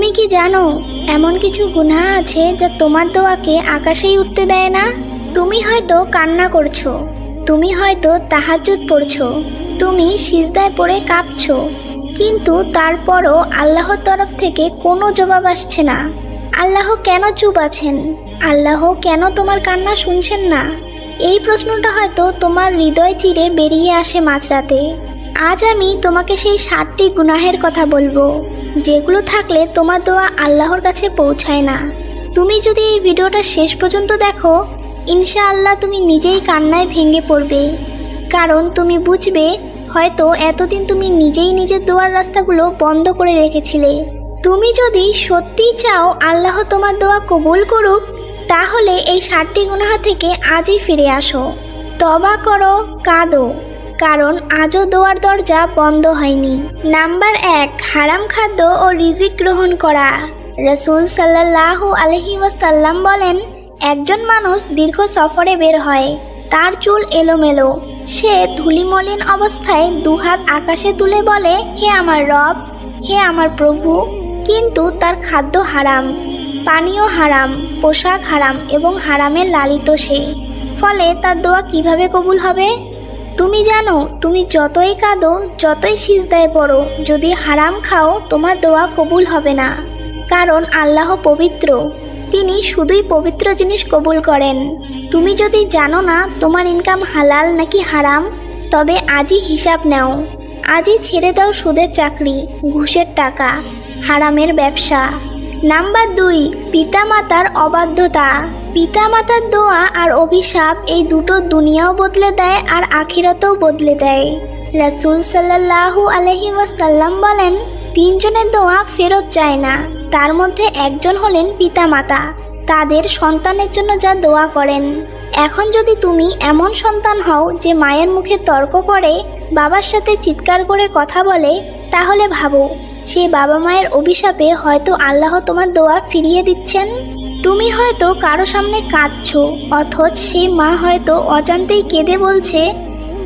তুমি কি জানো, এমন কিছু গুনাহ আছে যা তোমার দোয়াকে আকাশেই উঠতে দেয় না? তুমি হয়তো কান্না করছ, তুমি হয়তো তাহাজ্জুদ পড়ছো, তুমি সিজদায় পড়ে কাঁপছো, কিন্তু তারপরও আল্লাহর তরফ থেকে কোনো জবাব আসছে না। আল্লাহ কেন চুপ আছেন? আল্লাহ কেন তোমার কান্না শুনছেন না? এই প্রশ্নটা হয়তো তোমার হৃদয় চিরে বেরিয়ে আসে মাঝরাতে। আজ আমি তোমাকে সেই সাতটি গুনাহের কথা বলব, যেগুলো থাকলে তোমার দোয়া আল্লাহর কাছে পৌঁছায় না। তুমি যদি এই ভিডিওটা শেষ পর্যন্ত দেখো, ইনশাআল্লাহ তুমি নিজেই কান্নায় ভেঙে পড়বে। কারণ তুমি বুঝবে, হয়তো এতদিন তুমি নিজেই নিজের দোয়ার রাস্তাগুলো বন্ধ করে রেখেছিলে। তুমি যদি সত্যিই চাও আল্লাহ তোমার দোয়া কবুল করুক, তাহলে এই সাতটি গুনাহা থেকে আজই ফিরে আসো। তবা করো, কাঁদো। কারণ আজও দোয়ার দরজা বন্ধ হয়নি। নাম্বার এক, হারাম খাদ্য ও রিজিক গ্রহণ করা। রসুল সাল্লাহ আলহি ওয়াসাল্লাম বলেন, একজন মানুষ দীর্ঘ সফরে বের হয়, তার চুল এলোমেলো। সে ধুলিমলিন অবস্থায় দুহাত আকাশে তুলে বলে, হে আমার রব, হে আমার প্রভু, কিন্তু তার খাদ্য হারাম। পানীয় হারাম, পোশাক হারাম এবং হারামের লালিত সে। ফলে তার দোয়া কীভাবে কবুল হবে তুমি জানো, তুমি যতই কাঁদো, যতই সিজদায় পড়ো, যদি হারাম খাও, তোমার দোয়া কবুল হবে না। কারণ আল্লাহ পবিত্র। তিনি শুধুই পবিত্র জিনিস কবুল করেন। তুমি যদি জানো না, তোমার ইনকাম হালাল নাকি হারাম, তবে আজই হিসাব নাও। আজই ছেড়ে দাও সুদের চাকরি, ঘুষের টাকা, হারামের ব্যবসা। নাম্বার দুই, পিতামাতার অবাধ্যতা। পিতামাতার দোয়া আর অভিশাপ এই দুটো দুনিয়াও বদলে দেয় আর আখিরাতেও বদলে দেয়। রাসুল সাল্লাহু আলহি ওয়াসাল্লাম বলেন, তিনজনের দোয়া ফেরত যায় না। তার মধ্যে একজন হলেন পিতামাতা। তাদের সন্তানের জন্য যা দোয়া করেন। এখন যদি তুমি এমন সন্তান হও যে মায়ের মুখে তর্ক করে, বাবার সাথে চিৎকার করে কথা বলে, তাহলে ভাবো সেই বাবা মায়ের অভিশাপে হয়তো আল্লাহ তোমার দোয়া ফিরিয়ে দিচ্ছেন। তুমি হয়তো কারও সামনে কাঁদছো, অথচ সেই মা হয়তো অজান্তেই কেঁদে বলছে,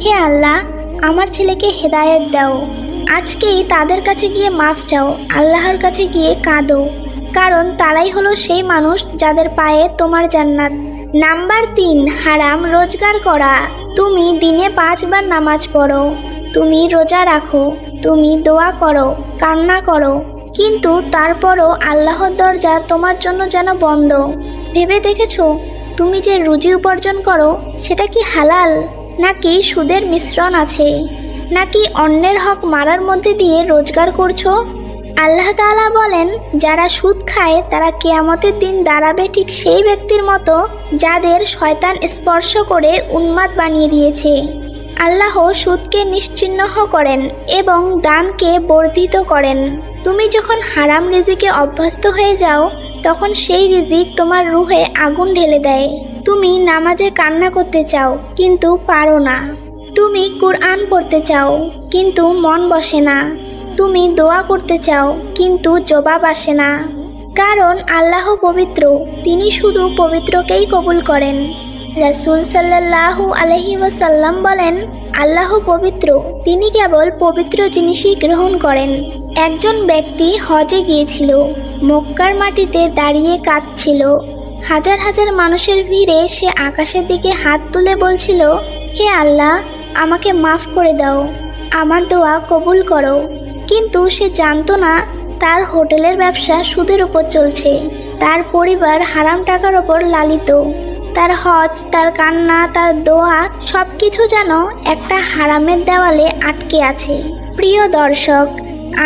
হে আল্লাহ, আমার ছেলেকে হেদায়েত দাও। আজকেই তাদের কাছে গিয়ে মাফ চাও, আল্লাহর কাছে গিয়ে কাঁদো। কারণ তারাই হলো সেই মানুষ যাদের পায়ে তোমার জান্নাত। নাম্বার তিন, হারাম রোজগার করা। তুমি দিনে পাঁচবার নামাজ পড়ো। তুমি রোজা রাখো, তুমি দোয়া করো, কান্না করো। কিন্তু তারপরও আল্লাহর দরজা তোমার জন্য যেন বন্ধ। ভেবে দেখেছ? তুমি যে রুজি উপার্জন করো, সেটা কি হালাল? নাকি সুদের মিশ্রণ আছে? নাকি অন্যের হক মারার মধ্যে দিয়ে রোজগার করছ? আল্লাহ তাআলা বলেন, যারা সুদ খায়, তারা কেয়ামতের দিন দাঁড়াবে ঠিক সেই ব্যক্তির মতো যাদের শয়তান স্পর্শ করে উন্মাদ বানিয়ে দিয়েছে। আল্লাহ সুদকে নিশ্চিহ্ন করেন এবং দানকে বর্ধিত করেন। তুমি যখন হারাম রিজিকে অভ্যস্ত হয়ে যাও, তখন সেই রিজিক তোমার রুহে আগুন ঢেলে দেয়। তুমি নামাজে কান্না করতে চাও, কিন্তু পারো না। তুমি কুরআন পড়তে চাও, কিন্তু মন বসে না। তুমি দোয়া করতে চাও, কিন্তু জবাব আসে না। কারণ আল্লাহ পবিত্র, তিনি শুধু পবিত্রকেই কবুল করেন। রাসুল সাল্লাহু আলহি ওয়াসাল্লাম বলেন, আল্লাহ পবিত্র। তিনি কেবল পবিত্র জিনিসই গ্রহণ করেন। একজন ব্যক্তি হজে গিয়েছিল, মক্কার মাটিতে দাঁড়িয়ে কাঁদছিল। হাজার হাজার মানুষের ভিড়ে সে আকাশের দিকে হাত তুলে বলছিল, হে আল্লাহ, আমাকে মাফ করে দাও। আমার দোয়া কবুল করো। কিন্তু সে জানতো না, তার হোটেলের ব্যবসা সুদের উপর চলছে। তার পরিবার হারাম টাকার ওপর লালিত। তার হজ, তার কান্না, তার দোয়া সব কিছু যেন একটা হারামের দেওয়ালে আটকে আছে। প্রিয় দর্শক,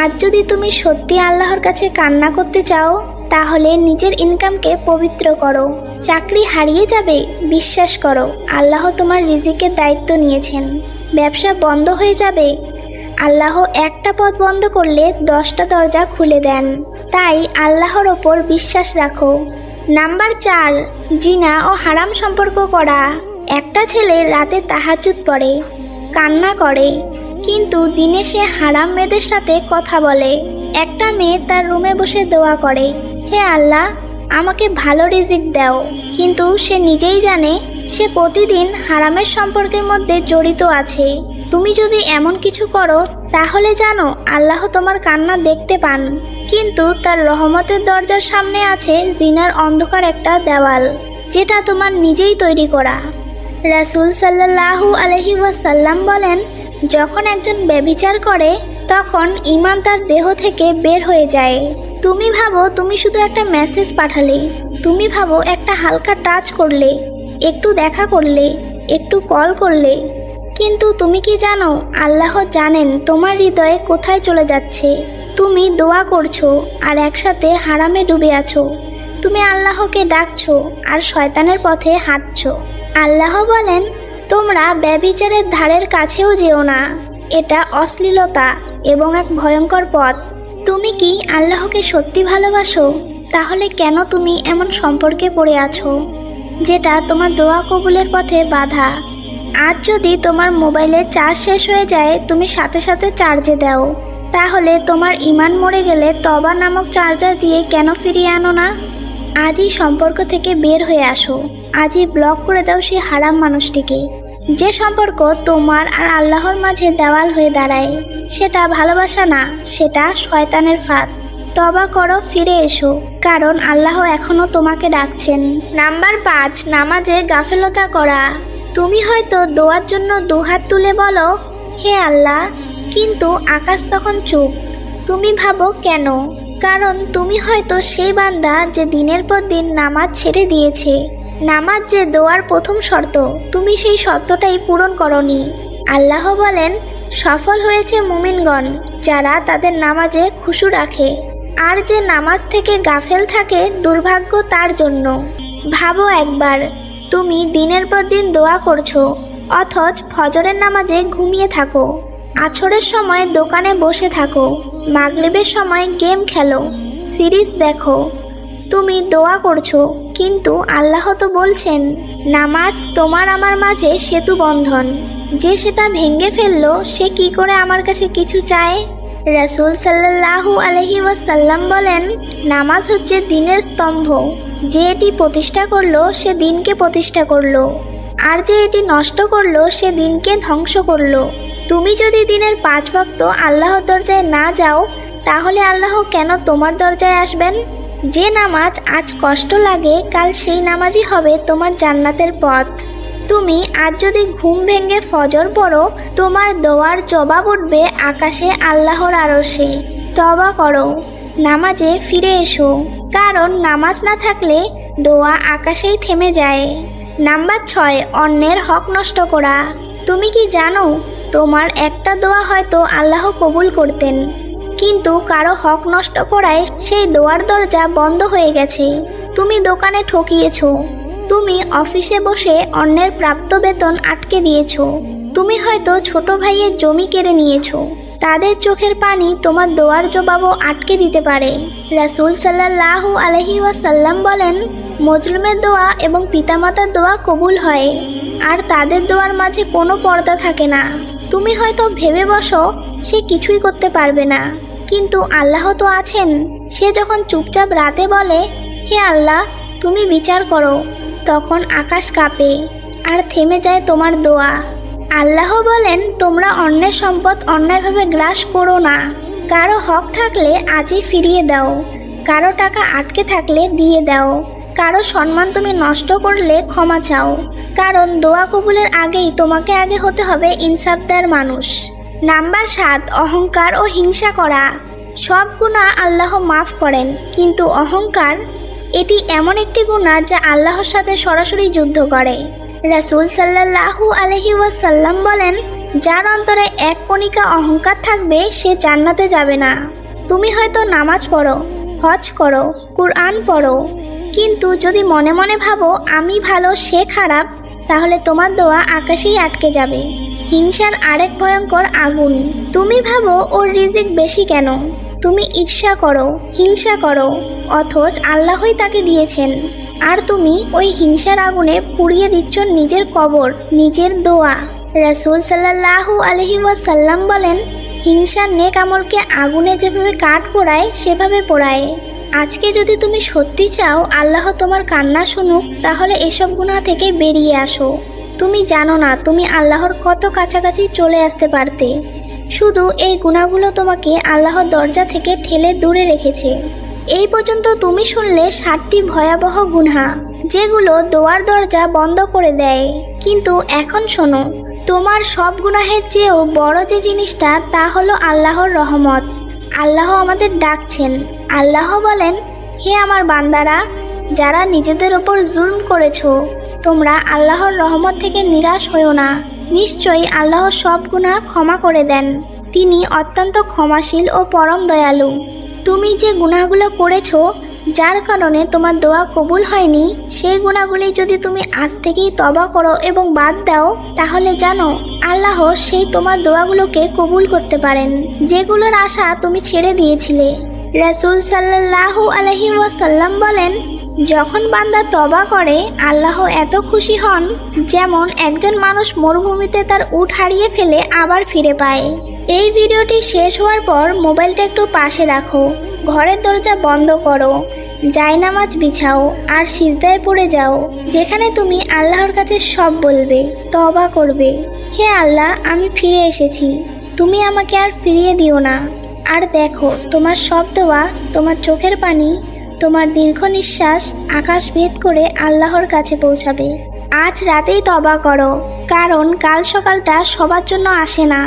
আজ যদি তুমি সত্যি আল্লাহর কাছে কান্না করতে চাও, তাহলে নিজের ইনকামকে পবিত্র করো। চাকরি হারিয়ে যাবে, বিশ্বাস করো, আল্লাহ তোমার রিজিকের দায়িত্ব নিয়েছেন। ব্যবসা বন্ধ হয়ে যাবে, আল্লাহ একটা পথ বন্ধ করলে দশটা দরজা খুলে দেন। তাই আল্লাহর ওপর বিশ্বাস রাখো। নাম্বার চার, জিনা ও হারাম সম্পর্ক করা। একটা ছেলে রাতে তাহাজুত পড়ে, কান্না করে, কিন্তু দিনে সে হারাম মেয়েদের সাথে কথা বলে। একটা মেয়ে তার রুমে বসে দোয়া করে, হে আল্লাহ, আমাকে ভালো রিজিক দাও। কিন্তু সে নিজেই জানে, সে প্রতিদিন হারামের সম্পর্কের মধ্যে জড়িত আছে। তুমি যদি এমন কিছু করো, তাহলে জানো আল্লাহ তোমার কান্না দেখতে পান। কিন্তু তার রহমতের দরজার সামনে আছে জিনার অন্ধকার একটা দেওয়াল, যেটা তোমার নিজেই তৈরি করা। রাসুল সাল্লাহু আলহি ওয়াসাল্লাম বলেন, যখন একজন ব্যভিচার করে, তখন ইমান তার দেহ থেকে বের হয়ে যায়। তুমি ভাবো তুমি শুধু একটা মেসেজ পাঠালে, তুমি ভাবো একটা হালকা টাচ করলে, একটু দেখা করলে, একটু কল করলে কিন্তু তুমি কি জানো, আল্লাহ জানেন তোমার হৃদয়ে কোথায় চলে যাচ্ছে। তুমি দোয়া করছ আর একসাথে হারামে ডুবে আছো। তুমি আল্লাহকে ডাকছো আর শয়তানের পথে হাঁটছো। আল্লাহ বলেন, তোমরা ব্যবিচারের ধারের কাছেও যেও না। এটা অশ্লীলতা এবং এক ভয়ঙ্কর পথ। তুমি কি আল্লাহকে সত্যি ভালোবাসো? তাহলে কেন তুমি এমন সম্পর্কে পড়ে আছো? যেটা তোমার দোয়া কবুলের পথে বাধা। আজ যদি তোমার মোবাইলে চার্জ শেষ হয়ে যায়, তুমি সাথে সাথে চার্জে দাও। তাহলে তোমার ইমান মরে গেলে তবা নামক চার্জার দিয়ে কেন ফিরিয়ে আনো না? আজই সম্পর্ক থেকে বের হয়ে আসো। আজই ব্লক করে দাও সেই হারাম মানুষটিকে। যে সম্পর্ক তোমার আর আল্লাহর মাঝে দেওয়াল হয়ে দাঁড়ায়, সেটা ভালোবাসা না, সেটা শয়তানের ফাঁদ। তবা করো, ফিরে এসো, কারণ আল্লাহ এখনও তোমাকে ডাকছেন। নাম্বার পাঁচ, নামাজে গাফেলতা করা। তুমি হয়তো দোয়ার জন্য দুহাত তুলে বলো, হে আল্লাহ, কিন্তু আকাশ তখন চুপ। তুমি ভাবো কেন? কারণ তুমি হয়তো সেই বান্দা যে দিনের পর দিন নামাজ ছেড়ে দিয়েছে। নামাজ যে দোয়ার প্রথম শর্ত, তুমি সেই শর্তটাই পূরণ করনি। আল্লাহ বলেন, সফল হয়েছে মুমিনগণ, যারা তাদের নামাজে খুশু রাখে। আর যে নামাজ থেকে গাফেল থাকে, দুর্ভাগ্য তার জন্য। ভাবো একবার তুমি দিনের পর দিন দোয়া করছ, অথচ ফজরের নামাজে ঘুমিয়ে থাকো। আছরের সময় দোকানে বসে থাকো, মাগরিবের সময় গেম খেলো, সিরিজ দেখো। তুমি দোয়া করছ, কিন্তু আল্লাহ তো বলছেন, নামাজ তোমার আমার মাঝে সেতু বন্ধন। যে সেটা ভেঙে ফেলল, সে কি করে আমার কাছে কিছু চায়? রাসুল সাল্লাহু আলহি ওয়াসাল্লাম বলেন, নামাজ হচ্ছে দিনের স্তম্ভ। যে এটি প্রতিষ্ঠা করল, সে দিনকে প্রতিষ্ঠা করল। আর যে এটি নষ্ট করল, সে দিনকে ধ্বংস করল। তুমি যদি দিনের পাঁচ ভক্ত আল্লাহর দরজায় না যাও, তাহলে আল্লাহ কেন তোমার দরজায় আসবেন? যে নামাজ আজ কষ্ট লাগে, কাল সেই নামাজই হবে তোমার জান্নাতের পথ। তুমি আজ যদি ঘুম ভেঙে ফজর পড়ো, তোমার দোয়ার জবাব উঠবে আকাশে আল্লাহর আরশে। তবা করো, নামাজে ফিরে এসো। কারণ নামাজ না থাকলে দোয়া আকাশেই থেমে যায়। নাম্বার ছয়, অন্যের হক নষ্ট করা। তুমি কি জানো, তোমার একটা দোয়া হয়তো আল্লাহ কবুল করতেন। কিন্তু কারও হক নষ্ট করায় সেই দোয়ার দরজা বন্ধ হয়ে গেছে। তুমি দোকানে ঠকিয়েছো। তুমি অফিসে বসে অন্যের প্রাপ্ত বেতন আটকে দিয়েছ। তুমি হয়তো ছোট ভাইয়ের জমি কেড়ে নিয়েছ। তাদের চোখের পানি তোমার দোয়ার জবাবও আটকে দিতে পারে। রাসুল সাল্লাহ আলহি ওয়াসাল্লাম বলেন, মজলুমের দোয়া এবং পিতামাতার দোয়া কবুল হয়। আর তাদের দোয়ার মাঝে কোনো পর্দা থাকে না। তুমি হয়তো ভেবে বসো, সে কিছুই করতে পারবে না। কিন্তু আল্লাহ তো আছেন। সে যখন চুপচাপ রাতে বলে, হে আল্লাহ, তুমি বিচার করো। তখন আকাশ কাঁপে আর থেমে যায় তোমার দোয়া। আল্লাহ বলেন, তোমরা অন্যের সম্পদ অন্যায়ভাবে গ্রাস করো না। কারও হক থাকলে আজই ফিরিয়ে দাও। কারও টাকা আটকে থাকলে দিয়ে দাও। কারও সম্মান তুমি নষ্ট করলে ক্ষমা চাও। কারণ দোয়া কবুলের আগেই তোমাকে আগে হতে হবে ইনসাফদার মানুষ। নাম্বার সাত, অহংকার ও হিংসা করা। সব গুণা আল্লাহ মাফ করেন, কিন্তু অহংকার এটি এমন একটি গুণা যা আল্লাহর সাথে সরাসরি যুদ্ধ করে। রাসুল সাল্লাহু আলহি ওয়াসাল্লাম বলেন, যার অন্তরে এক কণিকা অহংকার থাকবে, সে জান্নাতে যাবে না। তুমি হয়তো নামাজ পড়ো, হজ করো, কুরআন পড়ো। কিন্তু যদি মনে মনে ভাবো, আমি ভালো, সে খারাপ, তাহলে তোমার দোয়া আকাশেই আটকে যাবে। হিংসার আরেক ভয়ঙ্কর আগুন। তুমি ভাবো, ওর রিজিক বেশি কেন? তুমি ঈর্ষা করো, হিংসা করো, অথচ আল্লাহই তাকে দিয়েছেন। আর তুমি ওই হিংসার আগুনে পুড়িয়ে দিচ্ছ নিজের কবর, নিজের দোয়া। রাসুল সাল্লাহু আলহি ওয়াসাল্লাম বলেন, হিংসা নেক আমলকে আগুনে যেভাবে কাঠ পোড়ায়, সেভাবে পোড়ায়। আজকে যদি তুমি সত্যি চাও, আল্লাহ তোমার কান্না শুনুক, তাহলে এসব গুণা থেকে বেরিয়ে আসো। তুমি জানো না, তুমি আল্লাহর কত কাছাকাছি চলে আসতে পারতে। শুধু এই গুণাগুলো তোমাকে আল্লাহর দরজা থেকে ঠেলে দূরে রেখেছে। এই পর্যন্ত তুমি শুনলে সাতটি ভয়াবহ গুনহা যেগুলো দোয়ার দরজা বন্ধ করে দেয়। কিন্তু এখন শোনো, তোমার সব গুনাহের চেয়েও বড় যে জিনিসটা তা হলো আল্লাহর রহমত। আল্লাহ আমাদের ডাকছেন। আল্লাহ বলেন, হে আমার বান্দারা, যারা নিজেদের ওপর জুলম করেছ, তোমরা আল্লাহর রহমত থেকে নিরাশ হও না। নিশ্চয়ই আল্লাহ সব গুনাহ ক্ষমা করে দেন। তিনি অত্যন্ত ক্ষমাশীল ও পরম দয়ালু। তুমি যে গুনাহগুলো করেছ, যার কারণে তোমার দোয়া কবুল হয়নি, সেই গুণাগুলি যদি তুমি আজ থেকেই তবা করো এবং বাদ দাও, তাহলে জানো, আল্লাহ সেই তোমার দোয়াগুলোকে কবুল করতে পারেন। যেগুলোর আশা তুমি ছেড়ে দিয়েছিলে। রাসূল সাল্লাল্লাহু আলহি ওয়াসাল্লাম বলেন, যখন বান্দা তবা করে, আল্লাহ এত খুশি হন যেমন একজন মানুষ মরুভূমিতে তার উট হারিয়ে ফেলে আবার ফিরে পায়। এই ভিডিওটি শেষ হওয়ার পর মোবাইলটা একটু পাশে রাখো, ঘরের দরজা বন্ধ করো, জায়নামাজ বিছাও, আর সিজদায় পড়ে যাও, যেখানে তুমি আল্লাহর কাছে সব বলবে তবা করবে। হে আল্লাহ, আমি ফিরে এসেছি। তুমি আমাকে আর ফিরিয়ে দিও না। আর দেখো, তোমার সব দেওয়া তোমার চোখের পানি, তোমার দীর্ঘ নিঃশ্বাস আকাশ ভেদ করে আল্লাহর কাছে পৌঁছাবে। আজ রাতেই তবা করো, কারণ কাল সকালটা সবার জন্য আসে না।